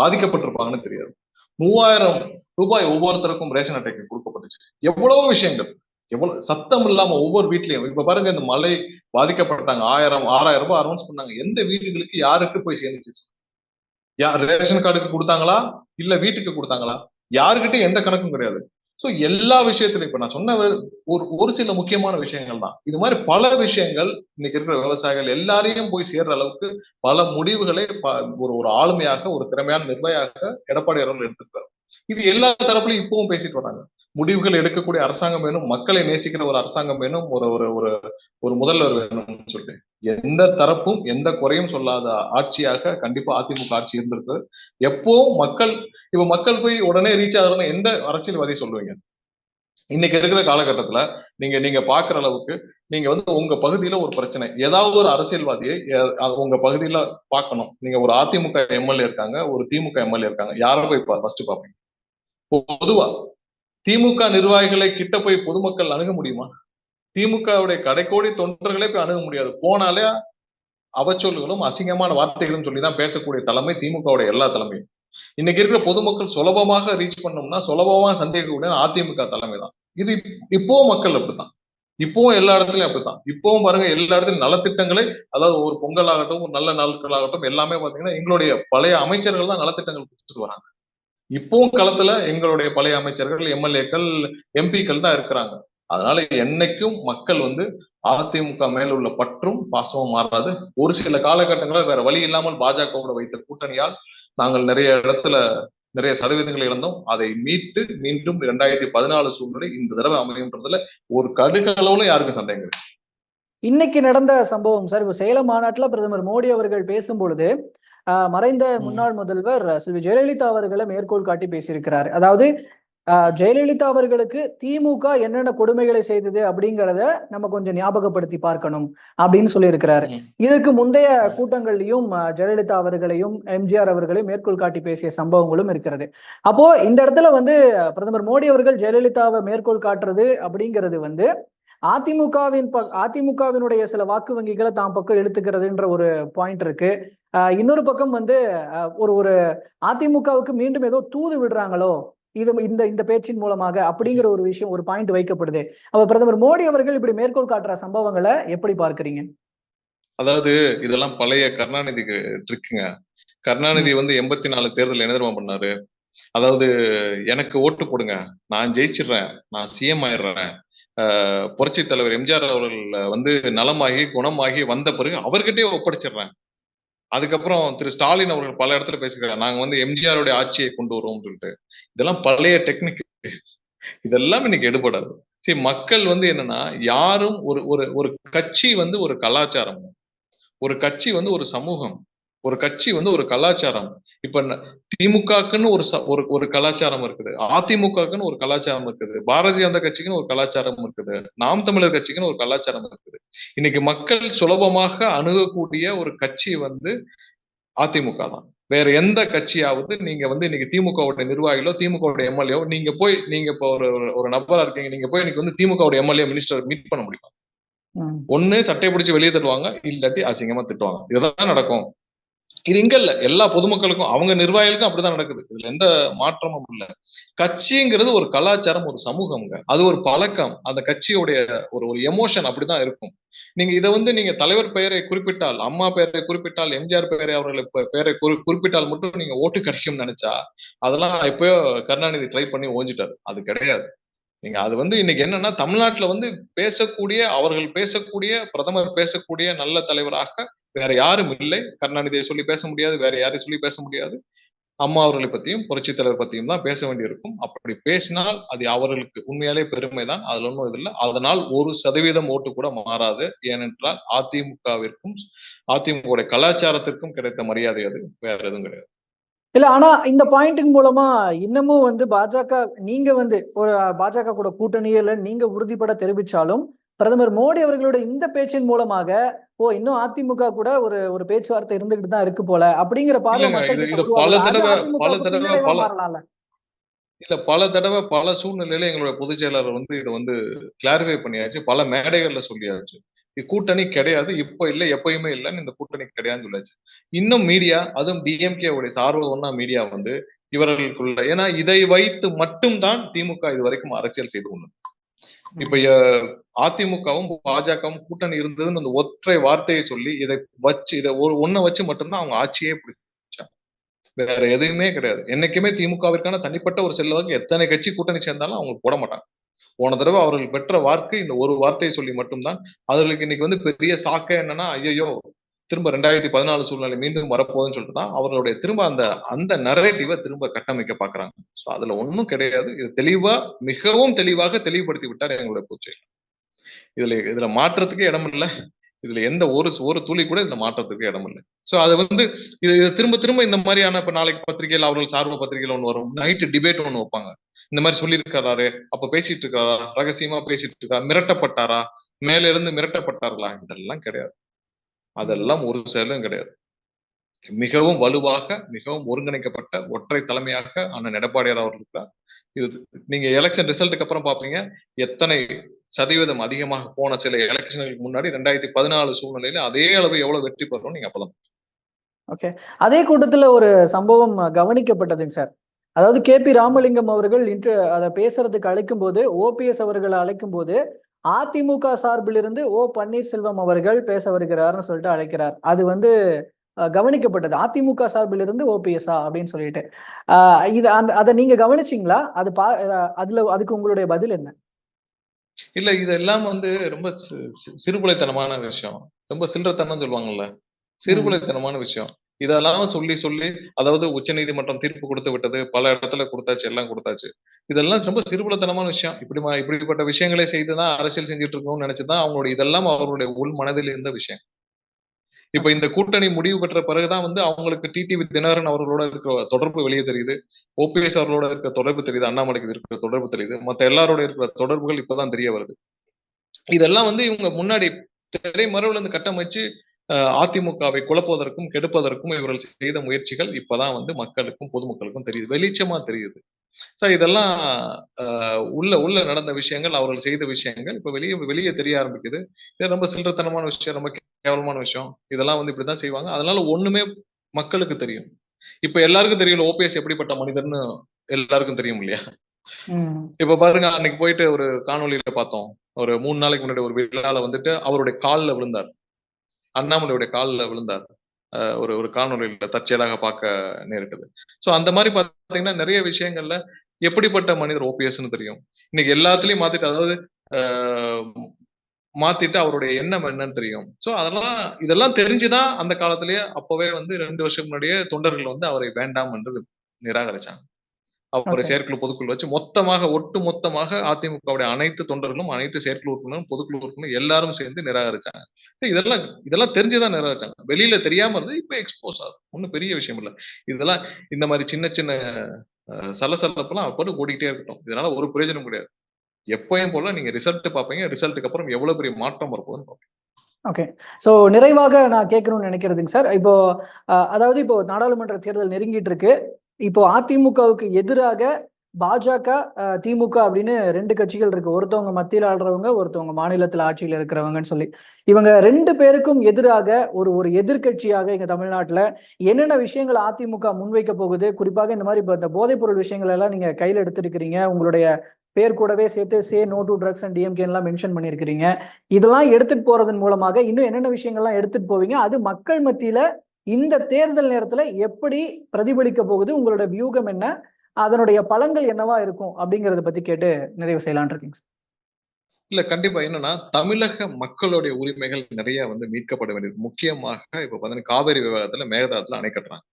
Speaker 1: பாதிக்கப்பட்டிருப்பாங்கன்னு தெரியாது. மூவாயிரம் ரூபாய் ஒவ்வொருத்தருக்கும் ரேஷன் அட்டைக்கு கொடுக்கப்பட்டுச்சு. எவ்வளவோ விஷயங்கள். எவ்வளவு சத்தம் இல்லாம ஒவ்வொரு வீட்லயும். இப்ப பாருங்க இந்த மழை பாதிக்கப்பட்டாங்க. ஆயிரம் ஆறாயிரம் ரூபாய் அனௌன்ஸ் பண்ணாங்க. எந்த வீடுகளுக்கு யாருக்கு போய் சேர்ந்துச்சு? யார் ரேஷன் கார்டுக்கு கொடுத்தாங்களா? இல்ல வீட்டுக்கு கொடுத்தாங்களா? யாருக்கிட்டே எந்த கணக்கும் கிடையாது. ஸோ எல்லா விஷயத்திலும் இப்ப நான் சொன்ன ஒரு ஒரு சில முக்கியமான விஷயங்கள் தான். இது மாதிரி பல விஷயங்கள் இன்னைக்கு இருக்கிற விவசாயிகள் எல்லாரையும் போய் சேர்ற அளவுக்கு பல முடிவுகளை ஒரு ஒரு ஆளுமையாக ஒரு திறமையான நிர்வாகியாக எடப்பாடி அவர்கள் எடுத்துக்கிறார் இது எல்லா தரப்புலையும் இப்பவும் பேசிட்டு வராங்க முடிவுகள் எடுக்கக்கூடிய அரசாங்கம் வேணும் மக்களை நேசிக்கிற ஒரு அரசாங்கம் வேணும் ஒரு ஒரு ஒரு ஒரு முதல்வர் வேணும்னு சொல்லிட்டு. எந்த தரப்பும் எந்த குறையும் சொல்லாத ஆட்சியாக கண்டிப்பா அதிமுக ஆட்சி இருந்திருக்கு எப்போ மக்கள் இப்ப மக்கள் போய் உடனே ரீச் ஆகுறதுன்னு எந்த அரசியல்வாதி சொல்லுவீங்க? இன்னைக்கு இருக்கிற காலகட்டத்துல நீங்க நீங்க பாக்குற அளவுக்கு நீங்க வந்து உங்க பகுதியில ஒரு பிரச்சனை. ஏதாவது ஒரு அரசியல்வாதியை உங்க பகுதியில பார்க்கணும். நீங்க ஒரு அதிமுக எம்எல்ஏ இருக்காங்க ஒரு திமுக எம்எல்ஏ இருக்காங்க. யாரை போய் ஃபர்ஸ்ட் பாப்பீங்க பொதுவா திமுக நிர்வாகிகளை கிட்ட போய் பொதுமக்கள் அணுக முடியுமா? திமுகவுடைய கடைக்கோடி தொண்டர்களே போய் அணுக முடியாது. போனாலே அவச்சொல்களும் அசிங்கமான வார்த்தைகளும் சொல்லி தான் பேசக்கூடிய தலைமை திமுகவுடைய எல்லா தலைமையும். இன்னைக்கு இருக்கிற பொதுமக்கள் சுலபமாக ரீச் பண்ணோம்னா சுலபமாக சந்தேகக்கூடிய அதிமுக தலைமை தான் இது இப்போ மக்கள் அப்படித்தான். இப்பவும் எல்லா இடத்துலயும் அப்படித்தான். இப்பவும் பாருங்க எல்லா இடத்துலயும் நலத்திட்டங்களை அதாவது ஒரு பொங்கல் ஆகட்டும் ஒரு நல்ல நாட்கள் ஆகட்டும் எல்லாமே பாத்தீங்கன்னா எங்களுடைய பழைய அமைச்சர்கள் தான் நலத்திட்டங்கள் கொடுத்துட்டு வராங்க. இப்பவும் களத்துல எங்களுடைய பழைய அமைச்சர்கள் எம்எல்ஏக்கள் எம்பிக்கள் தான் இருக்கிறாங்க. அதனால என்னைக்கும் மக்கள் வந்து அதிமுக மேல் உள்ள பற்றும் பாசமும் மாறாது. ஒரு சில காலகட்டங்களில் வேற வழி இல்லாமல் பாஜகவோட வைத்த கூட்டணியால் நாங்கள் நிறைய இடத்துல நிறைய சதவீதங்களை இழந்தோம். அதை மீட்டு மீண்டும் இரண்டாயிரத்தி பதினாலு சூழ்நிலை இந்த தடவை அமையுன்றதுல ஒரு கடுகளவுல யாருக்கும் சந்தேகம்
Speaker 2: இன்னைக்கு நடந்த சம்பவம் சார் இப்போ சேலம் மாநாட்டுல பிரதமர் மோடி அவர்கள் பேசும் பொழுது மறைந்த. முன்னாள் முதல்வர் செல்வி ஜெயலலிதா அவர்களை மேற்கோள் காட்டி பேசியிருக்கிறார். அதாவது ஜெயலலிதா அவர்களுக்கு திமுக என்னென்ன கொடுமைகளை செய்தது அப்படிங்கிறத நம்ம கொஞ்சம் ஞாபகப்படுத்தி பார்க்கணும் அப்படின்னு சொல்லியிருக்கிறாரு. இதற்கு முந்தைய. கூட்டங்கள்லயும் ஜெயலலிதா அவர்களையும் எம்ஜிஆர் அவர்களையும் மேற்கோள் காட்டி பேசிய சம்பவங்களும் இருக்கிறது அப்போ இந்த இடத்துல வந்து பிரதமர் மோடி அவர்கள் ஜெயலலிதாவை மேற்கோள் காட்டுறது அப்படிங்கிறது வந்து அதிமுகவின் ப அதிமுகவினுடைய சில வாக்கு வங்கிகளை தாம் பக்கம் இழுத்துக்கிறதுன்ற ஒரு பாயிண்ட் இருக்கு இன்னொரு பக்கம் வந்து ஒரு ஒரு அதிமுகவுக்கு மீண்டும் ஏதோ தூது விடுறாங்களோ இது இந்த இந்த பேச்சின் மூலமாக அப்படிங்கிற ஒரு விஷயம் ஒரு பாயிண்ட் வைக்கப்படுது. அப்ப பிரதமர் மோடி அவர்கள் இப்படி மேற்கோள் காட்டுற சம்பவங்களை எப்படி பார்க்கறீங்க?
Speaker 1: அதாவது இதெல்லாம் பழைய கருணாநிதி ட்ரிக்குங்க. கருணாநிதி வந்து எண்பத்தி நாலு தேர்தல் என்ன பண்ணாரு. அதாவது எனக்கு ஓட்டு போடுங்க. நான் ஜெயிச்சிடுறேன் நான் சிஎம் ஆயிடுறேன் புரட்சி தலைவர் எம்ஜிஆர் அவர்கள் வந்து நலமாகி குணமாகி வந்த பிறகு அவர்கிட்டயே ஒப்படைச்சிடுறேன் அதுக்கப்புறம் திரு ஸ்டாலின் அவர்கள் பல இடத்துல பேசிக்கிறாங்க நாங்க வந்து எம்ஜிஆருடைய ஆட்சியை கொண்டு வருவோம் சொல்லிட்டு. இதெல்லாம் பழைய டெக்னிக் இதெல்லாம் இன்னைக்கு எடுபடாது. சரி மக்கள் வந்து என்னன்னா யாரும் ஒரு ஒரு ஒரு கட்சி வந்து ஒரு கலாச்சாரம். ஒரு கட்சி வந்து ஒரு சமூகம். ஒரு கட்சி வந்து ஒரு கலாச்சாரம். இப்ப திமுகக்குன்னு ஒரு ஒரு ஒரு கலாச்சாரம் இருக்குது. அதிமுகக்குன்னு ஒரு கலாச்சாரம் இருக்குது. பாரதிய ஜனதா கட்சிக்குன்னு ஒரு கலாச்சாரம் இருக்குது. நாம் தமிழர் கட்சிக்குன்னு ஒரு கலாச்சாரம் இருக்குது. இன்னைக்கு மக்கள் சுலபமாக அணுகக்கூடிய ஒரு கட்சி வந்து அதிமுக தான். வேற எந்த கட்சியாவது நீங்க வந்து இன்னைக்கு திமுகவுடைய நிர்வாகிகளோ திமுகவுடைய எம்எல்ஏ நீங்க போய் நீங்க இப்போ ஒரு ஒரு- நபரா இருக்கீங்க நீங்க போய் இன்னைக்கு வந்து திமுகவுடைய எம்எல்ஏ மினிஸ்டர் மீட் பண்ண முடியும். ஒண்ணு சட்டையை பிடிச்சு வெளியே தட்டுவாங்க இல்லாட்டி அசிங்கமா திட்டுவாங்க. இதுதான் நடக்கும். இது இங்க இல்ல. எல்லா பொதுமக்களுக்கும் அவங்க நிர்வாகிகளுக்கும் அப்படிதான் நடக்குது. இதுல எந்த மாற்றமும் இல்ல. கட்சிங்கிறது ஒரு கலாச்சாரம் ஒரு சமூகம்ங்க. அது ஒரு பழக்கம். அந்த கட்சியுடைய ஒரு ஒரு எமோஷன் அப்படிதான் இருக்கும். நீங்க இதை வந்து நீங்க தலைவர் பெயரை குறிப்பிட்டால் அம்மா பெயரை குறிப்பிட்டால் எம்ஜிஆர் பெயரை அவர்களை பெயரை குறி- குறிப்பிட்டால் மட்டும் நீங்க ஓட்டு கிடைக்கும்னு நினைச்சா அதெல்லாம் எப்பயோ கருணாநிதி ட்ரை பண்ணி ஓஞ்சிட்டாரு. அது கிடையாது. நீங்க அது வந்து இன்னைக்கு என்னன்னா தமிழ்நாட்டுல வந்து பேசக்கூடிய அவர்கள் பேசக்கூடிய பிரதமர் பேசக்கூடிய நல்ல தலைவராக வேற யாரும் இல்லை. கருணாநிதியை சொல்லி பேச முடியாது வேற யாரையும் சொல்லி பேச முடியாது. அம்மா அவர்களை பத்தியும் புரட்சி தலைவர் பத்தியும் தான் பேச வேண்டியிருக்கும். அப்படி பேசினால் அது அவர்களுக்கு உண்மையாலே பெருமைதான் அதுல ஒன்றும் இது இல்லை. அதனால் ஒரு சதவீதம் ஓட்டு கூட மாறாது. ஏனென்றால் அதிமுகவிற்கும் அதிமுக கலாச்சாரத்திற்கும் கிடைத்த மரியாதை அது. வேற எதுவும் கிடையாது.
Speaker 2: இல்ல ஆனா இந்த பாயிண்டின் மூலமா இன்னமும் வந்து பாஜக நீங்க வந்து ஒரு பாஜக கூட கூட்டணியில நீங்க உறுதிப்பட தெரிவிச்சாலும் பிரதமர் மோடி அவர்களோட இந்த பேச்சின் மூலமாக ஓ இன்னும் அதிமுக கூட ஒரு ஒரு பேச்சுவார்த்தை இருந்துகிட்டு தான் இருக்கு போல அப்படிங்கிற பார்வை மக்கள்
Speaker 1: இல்ல பல தடவை பல சூழ்நிலையில எங்களுடைய பொதுச் செயலாளர் வந்து இதை வந்து கிளாரிஃபை பண்ணியாச்சு. பல மேடைகள்ல சொல்லியாச்சு. கூட்டணி கிடையாது இப்ப இல்ல எப்பயுமே இல்லைன்னு இந்த கூட்டணி கிடையாதுன்னு சொல்லியாச்சு. இன்னும் மீடியா அதுவும் டிஎம்கே உடைய சார்பு ஒன்னா மீடியா வந்து இவர்களுக்குள்ள ஏன்னா இதை வைத்து மட்டும்தான் திமுக இது வரைக்கும் அரசியல் செய்து கொண்டு இப்ப அதிமுகவும் பாஜகவும் கூட்டணி இருந்ததுன்னு அந்த ஒற்றை வார்த்தையை சொல்லி இதை வச்சு இதை ஒன்ன வச்சு மட்டும்தான் அவங்க ஆட்சியே பிடிச்சாங்க வேற எதுவுமே கிடையாது. என்னைக்குமே திமுகவிற்கான தனிப்பட்ட ஒரு செல்வாக்கு எத்தனை கட்சி கூட்டணி சேர்ந்தாலும் அவங்க போட மாட்டாங்க. போன தடவை அவர்கள் பெற்ற வார்த்தை இந்த ஒரு வார்த்தையை சொல்லி மட்டும்தான். அவர்களுக்கு இன்னைக்கு வந்து பெரிய சாக்க என்னன்னா ஐயோ திரும்ப ரெண்டாயிரத்தி பதினாலு சூழ்நிலை மீண்டும் வரப்போகுதுன்னு சொல்லிட்டு தான் அவர்களுடைய திரும்ப அந்த அந்த நரேட்டிவை திரும்ப கட்டமைக்க பாக்குறாங்க சோ அதுல ஒண்ணும் கிடையாது. இது தெளிவா மிகவும் தெளிவாக தெளிவுபடுத்தி விட்டார் எங்களுடைய பூச்சை. இதுல இதுல மாற்றத்துக்கு இடம் இல்லை. இதுல எந்த ஒரு ஒரு துளி கூட இதுல மாற்றத்துக்கு இடம் இல்லை. சோ அது வந்து இது திரும்ப திரும்ப இந்த மாதிரியான இப்ப நாளைக்கு பத்திரிகையில் அவர்கள் சார்பு பத்திரிகையில் ஒண்ணு வரும். நைட்டு டிபேட் ஒன்று வைப்பாங்க. இந்த மாதிரி சொல்லியிருக்கிறாரு அப்ப பேசிட்டு இருக்காரா? ரகசியமா பேசிட்டு இருக்கா? மிரட்டப்பட்டாரா? மேல இருந்து மிரட்டப்பட்டார்களா? இதெல்லாம் கிடையாது. அதெல்லாம் ஒரு செயலும் கிடையாது. மிகவும் வலுவாக மிகவும் ஒருங்கிணைக்கப்பட்ட ஒற்றை தலைமையாக அண்ணன் எடப்பாடியார் அவர்கள் இருக்கிறார் இது. நீங்க எலெக்ஷன் ரிசல்ட்டுக்கு அப்புறம் பாப்பீங்க எத்தனை சதவீதம் அதிகமாக போன சில எலெக்ஷனுக்கு முன்னாடி ரெண்டாயிரத்தி பதினாலு சூழ்நிலையில அதே அளவு எவ்வளவு வெற்றி பெறணும் நீங்க அப்பதான்
Speaker 2: ஓகே அதே கூட்டத்துல ஒரு சம்பவம் கவனிக்கப்பட்டதுங்க சார். அதாவது கே பி ராமலிங்கம் அவர்கள் இன்று அதை பேசுறதுக்கு அழைக்கும் போது ஓபிஎஸ் அவர்களை அழைக்கும் போது அதிமுக சார்பிலிருந்து ஓ பன்னீர்செல்வம் அவர்கள் பேச வருகிறார்னு சொல்லிட்டு அழைக்கிறார். அது வந்து கவனிக்கப்பட்டது. அதிமுக சார்பிலிருந்து ஓபிஎஸ்ஆ அப்படின்னு சொல்லிட்டு. இது அந்த அதை நீங்க கவனிச்சீங்களா? அது பா அதுல அதுக்கு உங்களுடைய பதில் என்ன?
Speaker 1: இல்ல இதெல்லாம் வந்து ரொம்ப சிறுபுலைத்தனமான விஷயம். ரொம்ப சில்லறத்தனம் சொல்லுவாங்கல்ல. சிறுபுலைத்தனமான விஷயம். இதெல்லாம் சொல்லி சொல்லி அதாவது உச்சநீதிமன்றம் தீர்ப்பு கொடுத்து விட்டது பல இடத்துல கொடுத்தாச்சு எல்லாம் கொடுத்தாச்சு. இதெல்லாம் ரொம்ப சிறுபலத்தனமான விஷயம். இப்படி ம- இப்படிப்பட்ட விஷயங்களை செய்துதான் அரசியல் செஞ்சுட்டு இருக்கணும்னு நினைச்சுதான் அவங்களுடைய இதெல்லாம் அவருடைய உள் மனதில் இருந்த விஷயம். இப்ப இந்த கூட்டணி முடிவு பெற்ற பிறகுதான் வந்து அவங்களுக்கு டிடிவி தினகரன் அவர்களோட இருக்கிற தொடர்பு வெளியே தெரியுது. ஓபிஎஸ் அவர்களோட இருக்கிற தொடர்பு தெரியுது. அண்ணாமலைக்கு இருக்கிற தொடர்பு தெரியுது. மத்த எல்லாரோட இருக்கிற தொடர்புகள் இப்பதான் தெரிய வருது. இதெல்லாம் வந்து இவங்க முன்னாடி திரைமறைவுல இருந்து கட்டமைச்சு அதிமுகவை குழப்புவதற்கும் கெடுப்பதற்கும் இவர்கள் செய்த முயற்சிகள் இப்பதான் வந்து மக்களுக்கும் பொதுமக்களுக்கும் தெரியுது. வெளிச்சமா தெரியுது. சார் இதெல்லாம் உள்ள உள்ள நடந்த விஷயங்கள் அவர்கள் செய்த விஷயங்கள் இப்ப வெளியே வெளியே தெரிய ஆரம்பிக்குது. இது ரொம்ப சில்லறத்தனமான விஷயம் ரொம்ப கேவலமான விஷயம். இதெல்லாம் வந்து இப்படிதான் செய்வாங்க. அதனால ஒண்ணுமே மக்களுக்கு தெரியும். இப்ப எல்லாருக்கும் தெரியல ஓபிஎஸ் எப்படிப்பட்ட மனிதர்னு எல்லாருக்கும் தெரியும் இல்லையா? இப்ப பாருங்க அன்னைக்கு போயிட்டு ஒரு காணொளியில பார்த்தோம். ஒரு மூணு நாளைக்கு முன்னாடி ஒரு விழால வந்துட்டு அவருடைய கால்ல விழுந்தார். அண்ணாமலையுடைய காலில் விழுந்தார். ஒரு ஒரு காணொளியில தற்செயலாக பார்க்க நேரிட்டது. சோ அந்த மாதிரி பாத்தீங்கன்னா நிறைய விஷயங்கள்ல எப்படிப்பட்ட மனிதர் ஓபிஎஸ்ன்னு தெரியும். இன்னைக்கு எல்லாத்துலயும் மாத்திட்டு அதாவது மாத்திட்டு அவருடைய எண்ணம் என்னன்னு தெரியும். சோ அதெல்லாம் இதெல்லாம் தெரிஞ்சுதான் அந்த காலத்திலேயே அப்பவே வந்து ரெண்டு வருஷம் முன்னாடியே தொண்டர்கள் வந்து அவரை வேண்டாம் என்று நிராகரிச்சாங்க.
Speaker 2: Okay.
Speaker 1: செயற்குழு பொதுக்குழு வச்சு மொத்தமாக ஒட்டு மொத்தமாக அதிமுகவுடைய அனைத்து தொண்டர்களும் அனைத்து செயற்குழு உறுப்பினரும் பொதுக்குழு உறுப்பினரும் எல்லாரும் சேர்ந்து நிராகரிச்சாங்க. இதெல்லாம் இதெல்லாம் தெரிஞ்சுதான் நிராகரிச்சாங்க. வெளியில தெரியாம இருந்து இப்ப எக்ஸ்போஸ் ஆகும் ஒன்றும் பெரிய விஷயம் இல்ல. இதெல்லாம் இந்த மாதிரி சின்ன சின்ன சலசலப்பெல்லாம் அப்படி ஓடிக்கிட்டே இருக்கட்டும். இதனால ஒரு பிரயோஜனம் கிடையாது. எப்பயும் போல நீங்க ரிசல்ட் பாப்பீங்க ரிசல்ட்டுக்கு அப்புறம் எவ்வளவு பெரிய மாற்றம் வரப்போகுதுன்னு.
Speaker 2: ஓகே ஸோ நிறைவாக நான் கேட்கணும்னு நினைக்கிறதுங்க சார். இப்போ அதாவது இப்போ நாடாளுமன்ற தேர்தல் நெருங்கிட்டு இருக்கு. இப்போ அதிமுகவுக்கு எதிராக பாஜக திமுக அப்படின்னு ரெண்டு கட்சிகள் இருக்கு. ஒருத்தவங்க மத்தியில் ஆடுறவங்க ஒருத்தவங்க மாநிலத்தில் ஆட்சியில் இருக்கிறவங்கன்னு சொல்லி. இவங்க ரெண்டு பேருக்கும் எதிராக ஒரு ஒரு எதிர்க்கட்சியாக இங்க தமிழ்நாட்டுல என்னென்ன விஷயங்கள் அதிமுக முன்வைக்க போகுது? குறிப்பாக இந்த மாதிரி இப்போ இந்த போதைப் பொருள் விஷயங்கள் எல்லாம் நீங்க கையில் எடுத்திருக்கிறீங்க. உங்களுடைய பேர் கூடவே சேர்த்து say no to drugs and DMK எல்லாம் மென்ஷன் பண்ணியிருக்கிறீங்க. இதெல்லாம் எடுத்துட்டு போறதன் மூலமாக இன்னும் என்னென்ன விஷயங்கள்லாம் எடுத்துட்டு போவீங்க? அது மக்கள் மத்தியில இந்த தேர்தல் நேரத்துல எப்படி பிரதிபலிக்க போகுது உங்களோட வியூகம் என்ன அதனுடைய பலன்கள் என்னவா இருக்கும் அப்படிங்கறத பத்தி கேட்டு நிறைவு செய்யலாம்னு இருக்கீங்க சார்.
Speaker 1: இல்ல கண்டிப்பா. என்னன்னா தமிழக மக்களுடைய உரிமைகள் நிறைய வந்து மீட்கப்பட வேண்டியது. முக்கியமாக இப்ப பாத்தீங்கன்னா காவேரி விவகாரத்துல மேகதாத்துல அணை கட்டுறாங்க.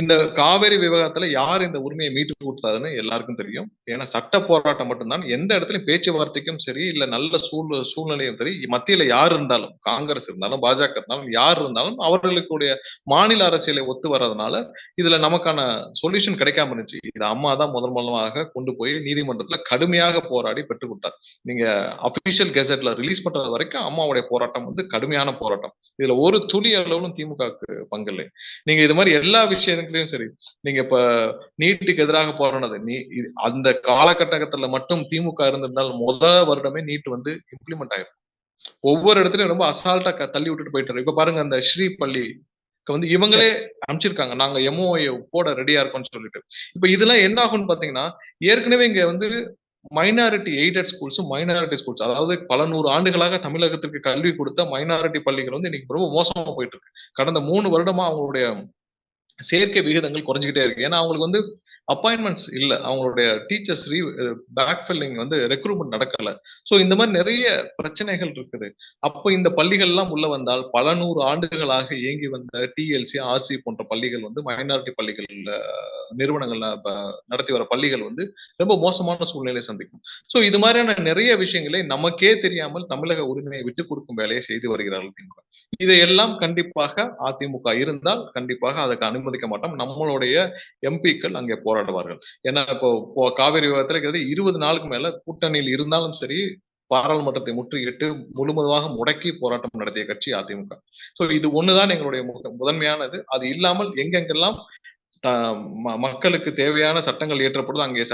Speaker 1: இந்த காவேரி விவகாரத்துல யார் இந்த உரிமையை மீட்டு கொடுத்தாருன்னு எல்லாருக்கும் தெரியும். ஏன்னா சட்ட போராட்டம் மட்டும்தான். எந்த இடத்துலயும் பேச்சுவார்த்தைக்கும் சரி இல்ல நல்ல சூழ் சூழ்நிலையும் சரி மத்தியில யார் இருந்தாலும் காங்கிரஸ் இருந்தாலும் பாஜக இருந்தாலும் யார் இருந்தாலும் அவர்களுக்குடைய மாநில அரசியலை ஒத்து வர்றதுனால இதுல நமக்கான சொல்யூஷன் கிடைக்காம இருந்துச்சு. இது அம்மா தான் முதல் முதலாக கொண்டு போய் நீதிமன்றத்துல கடுமையாக போராடி பெற்றுக் கொடுத்தார். நீங்க அபிஷியல் கெசட்ல ரிலீஸ் பண்றது வரைக்கும் அம்மாவுடைய போராட்டம் வந்து கடுமையான போராட்டம். இதுல ஒரு துளி அளவிலும் திமுகவுக்கு பங்கில்லை. நீங்க இது மாதிரி எல்லா விஷயங்களையும் சரி நீங்க இப்ப நீட்டுக்கு எதிராக போராடினது நீ அந்த காலகட்டத்துல மட்டும் திமுக இருந்திருந்தால் முதல் வருடமே நீட் வந்து இம்ப்ளிமெண்ட் ஆயிரும். ஒவ்வொரு இடத்துலயும் ரொம்ப அசால்ட்டா தள்ளி விட்டுட்டு போயிட்டு இப்ப பாருங்க அந்த ஸ்ரீ பள்ளி வந்து இவங்களே அனுப்பிச்சிருக்காங்க. நாங்க எம்ஓஐ போட ரெடியா இருக்கோம்னு சொல்லிட்டு. இப்ப இதெல்லாம் என்ன ஆகும்னு பாத்தீங்கன்னா ஏற்கனவே இங்க வந்து மைனாரிட்டி எய்டட் ஸ்கூல்ஸும் மைனாரிட்டி ஸ்கூல்ஸ் அதாவது பல நூறு ஆண்டுகளாக தமிழகத்திற்கு கல்வி கொடுத்த மைனாரிட்டி பள்ளிகள் வந்து இன்னைக்கு ரொம்ப மோசமா போயிட்டு இருக்கு. கடந்த மூணு வருடமா அவங்களுடைய சேர்க்கை விகிதங்கள் குறைஞ்சிக்கிட்டே இருக்கு. ஏன்னா அவங்களுக்கு வந்து அப்பாயின்மெண்ட்ஸ் இல்ல. அவங்களுடைய டீச்சர்ஸ் ரீ பேக்ஃபில்லிங் வந்து ரெக்ரூட்மெண்ட் நடக்கல. சோ இந்த மாதிரி நிறைய பிரச்சனைகள் இருக்குது. அப்போ இந்த பள்ளிகள் எல்லாம் உள்ள வந்தால் பல நூறு ஆண்டுகளாக இயங்கி வந்த டிஎல்சி ஆர்சி போன்ற பள்ளிகள் வந்து மைனாரிட்டி பள்ளிகள் நிறுவனங்கள் நடத்தி வர பள்ளிகள் வந்து ரொம்ப மோசமான சூழ்நிலையை சந்திக்கும். சோ இது மாதிரியான நிறைய விஷயங்களை நமக்கே தெரியாமல் தமிழக உரிமையை விட்டுக் கொடுக்கும் வேலையை செய்து வருகிறார்கள் திமுக இதையெல்லாம் கண்டிப்பாக அதிமுக இருந்தால் கண்டிப்பாக அதுக்கு அனுமதிக்க மாட்டோம். நம்மளுடைய எம்பிக்கள் அங்கே போராடுவார்கள். ஏன்னா இப்போ காவேரி காவிரி இருபது நாளுக்கு மேல கூட்டணியில் இருந்தாலும் சரி பாராளுமன்றத்தை முற்றுகிட்டு முழுவதுமாக முடக்கி போராட்டம் நடத்திய கட்சி அதிமுக. சோ இது ஒண்ணுதான் எங்களுடைய முதன்மையானது. அது இல்லாமல் எங்கெங்கெல்லாம் மக்களுக்கு தேவையான சட்டங்கள் இயற்றப்படுதோ அங்கே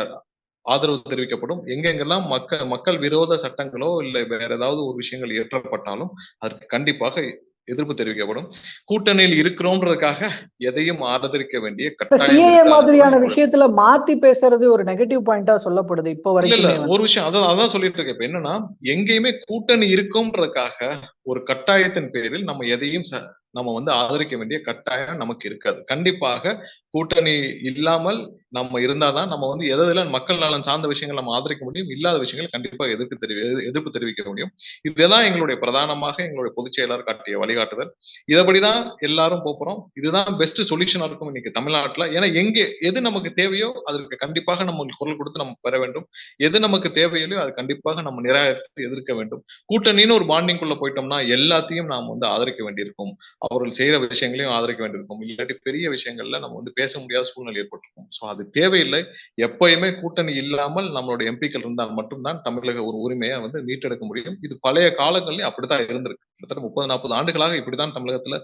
Speaker 1: ஆதரவு தெரிவிக்கப்படும். எங்கெங்கெல்லாம் மக்கள் மக்கள் விரோத சட்டங்களோ இல்லை வேற ஏதாவது ஒரு விஷயங்கள் இயற்றப்பட்டாலும் அதற்கு கண்டிப்பாக எதிர்ப்பு தெரிவிக்கப்படும். கூட்டணியில் இருக்கிறோம்ன்றதுக்காக எதையும் ஆதரிக்க வேண்டிய
Speaker 2: சிஏஏ. மாதிரியான விஷயத்துல மாத்தி பேசுறது ஒரு நெகட்டிவ் பாயிண்டா சொல்லப்படுது இப்போ வரைக்கும்
Speaker 1: ஒரு விஷயம் அதான் அதான் சொல்லிட்டு இருக்கேன். இப்ப என்னன்னா எங்கேயுமே கூட்டணி இருக்கும்ன்றதுக்காக ஒரு கட்டாயத்தின் பேரில் நம்ம எதையும் ச- நம்ம வந்து ஆதரிக்க வேண்டிய கட்டாயம் நமக்கு இருக்காது. கண்டிப்பாக கூட்டணி இல்லாமல் நம்ம இருந்தாதான் நம்ம வந்து எதில் மக்கள் நலன் சார்ந்த விஷயங்கள் நம்ம ஆதரிக்க முடியும் இல்லாத விஷயங்கள் கண்டிப்பாக எதிர்ப்பு தெரிவி எதிர்ப்பு தெரிவிக்க முடியும். இதுதான் எங்களுடைய பிரதானமாக எங்களுடைய பொதுச் செயலாளர் காட்டிய வழிகாட்டுதல். இதபடிதான் எல்லாரும் போப் போறோம் இதுதான் பெஸ்ட் சொல்யூஷனா இருக்கும் இன்னைக்கு தமிழ்நாட்டில். ஏன்னா எங்கே எது நமக்கு தேவையோ அதற்கு கண்டிப்பாக நம்ம குரல் கொடுத்து நம்ம பெற வேண்டும். எது நமக்கு தேவையில்லையோ அது கண்டிப்பாக நம்ம நிராகரித்து எதிர்க்க வேண்டும். கூட்டணின்னு ஒரு பாண்டிங்குள்ள போயிட்டோம்னா எல்லாத்தையும் நாம் வந்து ஆதரிக்க வேண்டியிருக்கும். அவர்கள் செய்யற விஷயங்களையும் ஆதரிக்க வேண்டியிருக்கும். இல்லாட்டி பெரிய விஷயங்கள்ல நம்ம வந்து பேச முடியாத சூழ்நிலை ஏற்பட்டிருக்கும். சோ அது தேவையில்லை. எப்பயுமே கூட்டணி இல்லாமல் நம்மளுடைய எம்பிக்கள் இருந்தால் மட்டும்தான் தமிழக ஒரு உரிமையை வந்து மீட்டெடுக்க முடியும். இது பழைய காலங்கள்லயும் அப்படித்தான் இருந்திருக்கு. கிட்டத்தட்ட முப்பது நாற்பது ஆண்டுகளாக இப்படிதான் தமிழகத்துல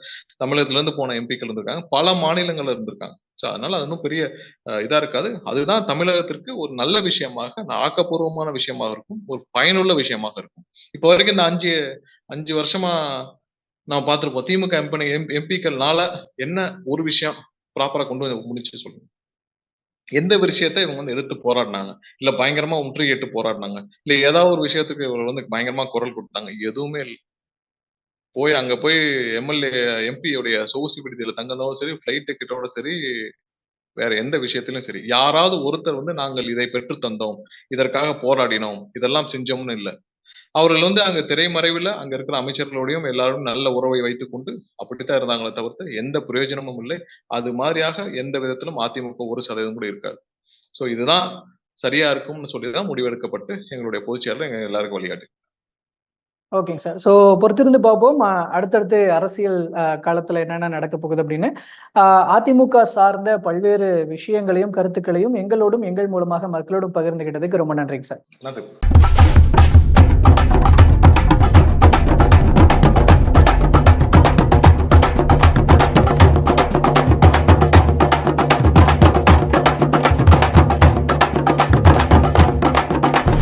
Speaker 1: தமிழகத்துல இருந்து போன எம்பிக்கள் இருந்திருக்காங்க. பல மாநிலங்கள்ல இருந்திருக்காங்க. சோ அதனால அது ஒன்றும் பெரிய இதா இருக்காது. அதுதான் தமிழகத்திற்கு ஒரு நல்ல விஷயமாக ஆக்கப்பூர்வமான விஷயமாக இருக்கும். ஒரு பயனுள்ள விஷயமாக இருக்கும். இப்போ வரைக்கும் இந்த அஞ்சு அஞ்சு வருஷமா நான் பார்த்துருப்போம். திமுக எம்பி எம்பிக்கள்னால என்ன ஒரு விஷயம் ப்ராப்பரா கொண்டு வந்து முடிச்சு சொல்லுங்க. எந்த விஷயத்தை இவங்க வந்து எதிர்த்து போராடினாங்க? இல்ல பயங்கரமா முற்றுகையிட்டு போராடினாங்க. இல்ல ஏதாவது ஒரு விஷயத்துக்கு இவங்க வந்து பயங்கரமா குரல் கொடுத்தாங்க. எதுவுமே இல்லை. போய் அங்க போய் எம்எல்ஏ எம்பியுடைய சொகுசு விடுதியில தங்கினதும் சரி ஃபிளைட் டிக்கெட்டோட சரி வேற எந்த விஷயத்திலும் சரி. யாராவது ஒருத்தர் வந்து நாங்கள் இதை பெற்று தந்தோம் இதற்காக போராடினோம். இதெல்லாம் செஞ்சோம்னு இல்லை. அவர்கள் வந்து அங்க திரைமறைவில் அங்க இருக்கிற அமைச்சர்களோடையும் எல்லாரும் நல்ல உறவை வைத்துக் கொண்டு அப்படித்தான் இருந்தாங்களே தவிர்த்து எந்த பிரயோஜனமும் இல்லை. அது மாதிரியாக எந்த விதத்திலும் அதிமுக ஒரு சதவீதம் கூட இருக்காது. சோ இதுதான் சரியா இருக்கும்னு சொல்லிதான் முடிவெடுக்கப்பட்டு எங்களுடைய பொதுச்செயலர் எங்க எல்லாருக்கும் வழிகாட்டு.
Speaker 2: ஓகேங்க சார். ஸோ பொறுத்திருந்து பார்ப்போம். அடுத்தடுத்து அரசியல் காலத்துல என்னென்ன நடக்க போகுது அப்படின்னு. அதிமுக சார்ந்த பல்வேறு விஷயங்களையும் கருத்துக்களையும் எங்களோடும் எங்கள் மூலமாக மக்களோடும் பகிர்ந்துகிட்டதுக்கு ரொம்ப நன்றிங்க சார்.
Speaker 1: நன்றி.